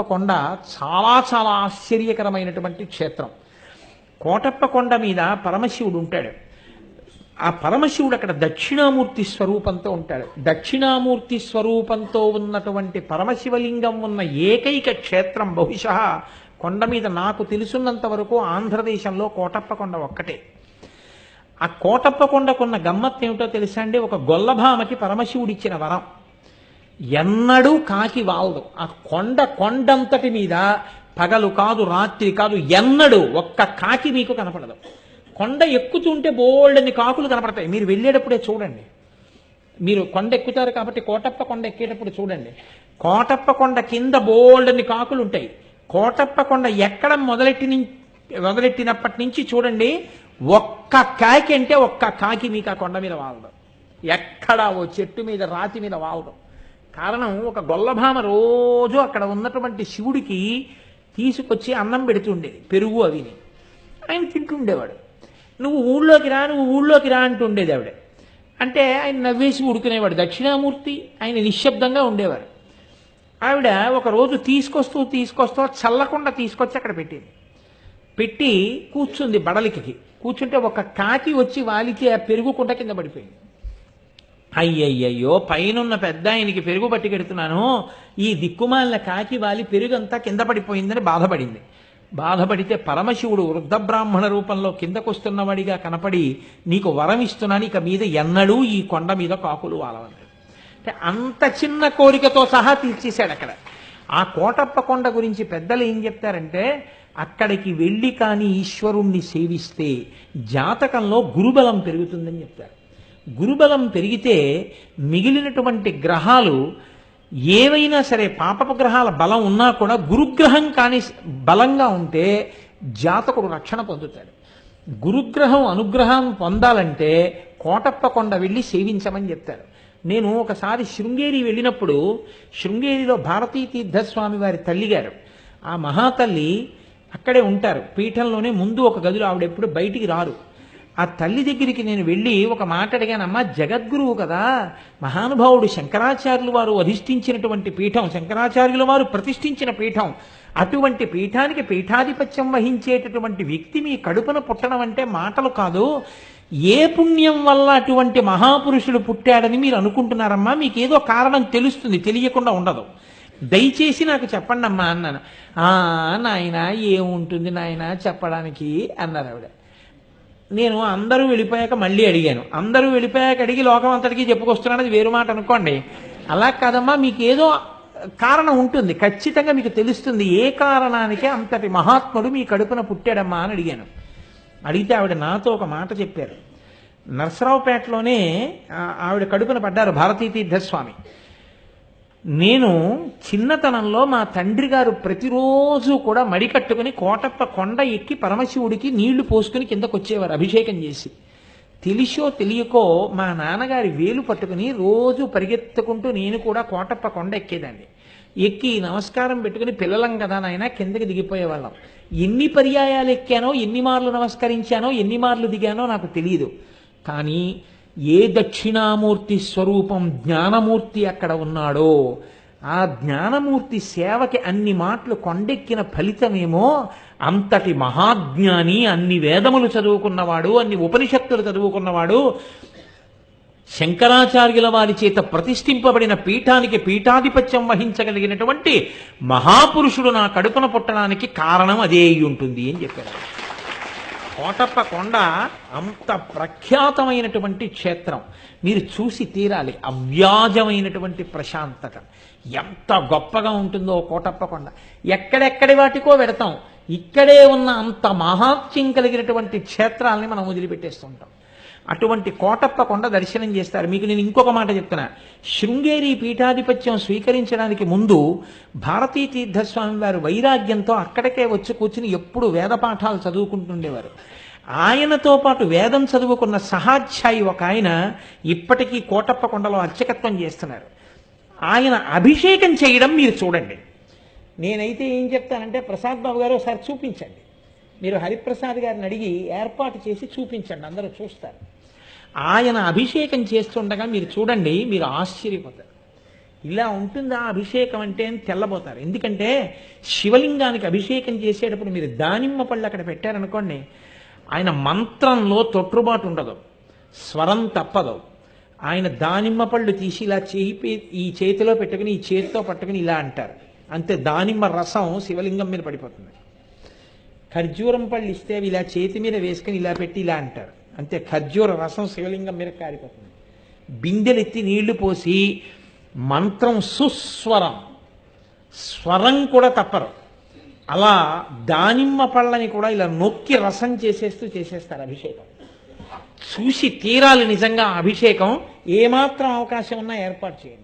కొండ చాలా చాలా ఆశ్చర్యకరమైనటువంటి క్షేత్రం. కోటప్ప కొండ మీద పరమశివుడు ఉంటాడు. ఆ పరమశివుడు అక్కడ దక్షిణామూర్తి స్వరూపంతో ఉంటాడు. దక్షిణామూర్తి స్వరూపంతో ఉన్నటువంటి పరమశివలింగం ఉన్న ఏకైక క్షేత్రం బహుశా కొండ మీద నాకు తెలుసున్నంత వరకు ఆంధ్రదేశంలో కోటప్ప కొండ ఒక్కటే. ఆ కోటప్ప కొండకున్న గమ్మత్ ఏమిటో తెలుసా అండి? ఒక గొల్లభామకి పరమశివుడిచ్చిన వరం. ఎన్నడూ కాకి వాలదు. ఆ కొండ కొండంతటి మీద పగలు కాదు రాత్రి కాదు ఎన్నడూ ఒక్క కాకి మీకు కనపడదు. కొండ ఎక్కుతుంటే బోల్డని కాకులు కనపడతాయి. మీరు వెళ్ళేటప్పుడే చూడండి. మీరు కొండ ఎక్కుతారు కాబట్టి కోటప్ప కొండ ఎక్కేటప్పుడు చూడండి. కోటప్ప కొండ కింద బోల్డని కాకులు ఉంటాయి. కోటప్ప కొండ ఎక్కడ మొదలెట్టి మొదలెట్టినప్పటి నుంచి చూడండి ఒక్క కాకి అంటే ఒక్క కాకి మీకు ఆ కొండ మీద వాలదు. ఎక్కడ ఓ చెట్టు మీద రాతి మీద వాలదు. కారణం ఒక గొల్లభామ రోజు అక్కడ ఉన్నటువంటి శివుడికి తీసుకొచ్చి అన్నం పెడుతుండేది పెరుగు అవిని. ఆయన తింటుండేవాడు. నువ్వు ఊళ్ళోకి రా నువ్వు ఊళ్ళోకి రా అంటుండేది ఆవిడ. అంటే ఆయన నవ్వేసి ఉడుకునేవాడు. దక్షిణామూర్తి ఆయన నిశ్శబ్దంగా ఉండేవారు. ఆవిడ ఒకరోజు తీసుకొస్తూ తీసుకొస్తూ చల్లకుండా తీసుకొచ్చి అక్కడ పెట్టింది. పెట్టి కూర్చుంది బడలికి. కూర్చుంటే ఒక కాకి వచ్చి వాలికి ఆ పెరుగు కుంట కింద పడిపోయింది. అయ్యయ్యయ్యో పైనున్న పెద్ద ఆయనకి పెరుగు పట్టుకెడుతున్నాను ఈ దిక్కుమాలిన కాకి వాలి పెరుగంతా కింద పడిపోయిందని బాధపడింది. బాధపడితే పరమశివుడు వృద్ధ బ్రాహ్మణ రూపంలో కిందకొస్తున్నవాడిగా కనపడి నీకు వరం ఇస్తున్నాను ఇక మీద ఎన్నడూ ఈ కొండ మీద కాకులు వాలవన్నాడు అంటే అంత చిన్న కోరికతో సహా తీర్చేశాడు అక్కడ. ఆ కోటప్ప కొండ గురించి పెద్దలు ఏం చెప్తారంటే అక్కడికి వెళ్ళి కానీ ఈశ్వరుణ్ణి సేవిస్తే జాతకంలో గురుబలం పెరుగుతుందని చెప్తారు. గురుబలం పెరిగితే మిగిలినటువంటి గ్రహాలు ఏవైనా సరే పాపపు గ్రహాల బలం ఉన్నా కూడా గురుగ్రహం కాని బలంగా ఉంటే జాతకుడు రక్షణ పొందుతాడు. గురుగ్రహం అనుగ్రహం పొందాలంటే కోటప్ప కొండ వెళ్ళి సేవించమని చెప్తారు నేను ఒకసారి శృంగేరి వెళ్ళినప్పుడు శృంగేరిలో భారతీ తీర్థస్వామి వారి తల్లిగారు ఆ మహాతల్లి అక్కడే ఉంటారు. పీఠంలోనే ముందు ఒక గదిలో ఆవిడెప్పుడు బయటికి రారు. ఆ తల్లి దగ్గరికి నేను వెళ్ళి ఒక మాట అడిగానమ్మా జగద్గురువు కదా మహానుభావుడు శంకరాచార్యులు వారు అధిష్ఠించినటువంటి పీఠం శంకరాచార్యుల వారు ప్రతిష్ఠించిన పీఠం అటువంటి పీఠానికి పీఠాధిపత్యం వహించేటటువంటి వ్యక్తి మీ కడుపున పుట్టడం అంటే మాటలు కాదు. ఏ పుణ్యం వల్ల అటువంటి మహాపురుషుడు పుట్టాడని మీరు అనుకుంటున్నారమ్మా? మీకు ఏదో కారణం తెలుస్తుంది తెలియకుండా ఉండదు. దయచేసి నాకు చెప్పండి అమ్మా అన్నాను. "ఆ, నాయన ఏముంటుంది నాయన చెప్పడానికి? అన్నారు ఆవిడ. నేను అందరూ వెళ్ళిపోయాక మళ్ళీ అడిగాను. అందరూ వెళ్ళిపోయాక అడిగి లోకం అంతటికీ చెప్పుకొస్తున్నాను అది వేరు మాట అనుకోండి. అలా కాదమ్మా మీకు ఏదో కారణం ఉంటుంది. ఖచ్చితంగా మీకు తెలుస్తుంది ఏ కారణానికే అంతటి మహాత్ముడు మీ కడుపున పుట్టాడమ్మా అని అడిగాను. అడిగితే ఆవిడ నాతో ఒక మాట చెప్పారు. నరసరావుపేటలోనే ఆవిడ కడుపున పడ్డారు భారతీ తీర్థస్వామి నేను చిన్నతనంలో మా తండ్రి గారు ప్రతిరోజు కూడా మడికట్టుకుని కోటప్ప కొండ ఎక్కి పరమశివుడికి నీళ్ళు పోసుకుని కిందకు వచ్చేవారు అభిషేకం చేసి. తెలిసో తెలియకో మా నాన్నగారి వేలు పట్టుకుని రోజు పరిగెత్తుకుంటూ నేను కూడా కోటప్ప కొండ ఎక్కేదాన్ని. ఎక్కి నమస్కారం పెట్టుకుని పిల్లలం కదా నాయన కిందకి దిగిపోయేవాళ్ళం. ఎన్ని పర్యాయాలు ఎక్కానో ఎన్ని మార్లు నమస్కరించానో ఎన్ని మార్లు దిగానో నాకు తెలియదు కానీ ఏ దక్షిణామూర్తి స్వరూపం జ్ఞానమూర్తి అక్కడ ఉన్నాడో ఆ జ్ఞానమూర్తి సేవకి అన్ని మాటలు కొండెక్కిన ఫలితమేమో అంతటి మహాజ్ఞాని అన్ని వేదములు చదువుకున్నవాడు అన్ని ఉపనిషత్తులు చదువుకున్నవాడు శంకరాచార్యుల వారి చేత ప్రతిష్ఠింపబడిన పీఠానికి పీఠాధిపత్యం వహించగలిగినటువంటి మహాపురుషుడు నా కడుపున పుట్టడానికి కారణం అదే ఉంటుంది అని చెప్పారు. కోటప్ప కొండ అంత ప్రఖ్యాతమైనటువంటి క్షేత్రం. మీరు చూసి తీరాలి అవ్యాజమైనటువంటి ప్రశాంతత. ఎంత గొప్పగా ఉంటుందో కోటప్ప కొండ ఎక్కడెక్కడి వాటికో పెడతాం ఇక్కడే ఉన్న అంత మహాత్యం కలిగినటువంటి క్షేత్రాలని మనం వదిలిపెట్టేస్తుంటాం. అటువంటి కోటప్ప కొండ దర్శనం చేస్తారు. మీకు నేను ఇంకొక మాట చెప్తున్నా. శృంగేరి పీఠాధిపత్యం స్వీకరించడానికి ముందు భారతీ తీర్థస్వామి వారు వైరాగ్యంతో అక్కడికే వచ్చి కూర్చుని ఎప్పుడు వేద పాఠాలు చదువుకుంటుండేవారు. ఆయనతో పాటు వేదం చదువుకున్న సహాధ్యాయి ఒక ఆయన ఇప్పటికీ కోటప్ప కొండలో అర్చకత్వం చేస్తున్నారు. ఆయన అభిషేకం చేయడం మీరు చూడండి. నేనైతే ఏం చెప్తానంటే ప్రసాద్ బాబు గారు ఒకసారి చూపించండి. మీరు హరిప్రసాద్ గారిని అడిగి ఏర్పాటు చేసి చూపించండి. అందరూ చూస్తారు. ఆయన అభిషేకం చేస్తుండగా మీరు చూడండి మీరు ఆశ్చర్యపోతారు. ఇలా ఉంటుందా అభిషేకం అంటే అని తెల్లబోతారు. ఎందుకంటే శివలింగానికి అభిషేకం చేసేటప్పుడు మీరు దానిమ్మ పళ్ళు అక్కడ పెట్టారనుకోండి ఆయన మంత్రంలో తొట్టుబాటు ఉండదు. స్వరం తప్పదు. ఆయన దానిమ్మ పళ్ళు తీసి ఇలా చేయి ఈ చేతిలో పెట్టుకుని ఈ చేతితో పట్టుకుని ఇలా అంటారు. అంతే దానిమ్మ రసం శివలింగం మీద పడిపోతుంది. ఖర్జూరం పళ్ళు ఇస్తే అవి ఇలా చేతి మీద వేసుకుని ఇలా పెట్టి ఇలా అంటారు. అంతే ఖర్జూర రసం శివలింగం మీద కారిపోతుంది. బిందెలెత్తి నీళ్ళు పోసి మంత్రం సుస్వరం. స్వరం కూడా తప్పరు. అలా దానిమ్మ పళ్ళని కూడా ఇలా నొక్కి రసం చేసేస్తూ చేసేస్తారు అభిషేకం. చూసి తీరాలి నిజంగా అభిషేకం. ఏమాత్రం అవకాశం ఉన్నా ఏర్పాటు చేయండి.